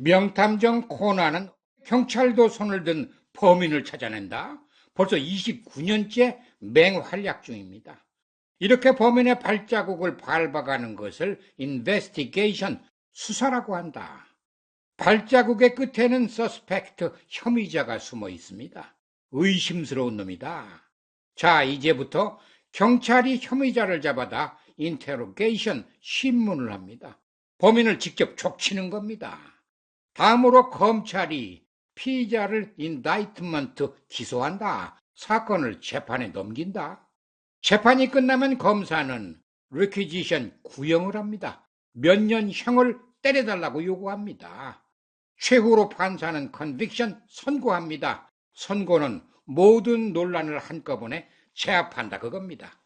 명탐정 코나는 경찰도 손을 든 범인을 찾아낸다. 벌써 29년째 맹활약 중입니다. 이렇게 범인의 발자국을 밟아가는 것을 인베스티게이션 수사라고 한다. 발자국의 끝에는 서스펙트 혐의자가 숨어 있습니다. 의심스러운 놈이다. 자, 이제부터 경찰이 혐의자를 잡아다 인테로게이션 신문을 합니다. 범인을 직접 족치는 겁니다. 다음으로 검찰이 피의자를 인다이트먼트 기소한다. 사건을 재판에 넘긴다. 재판이 끝나면 검사는 리퀴지션 구형을 합니다. 몇 년 형을 때려달라고 요구합니다. 최후로 판사는 컨빅션 선고합니다. 선고는 모든 논란을 한꺼번에 제압한다 그겁니다.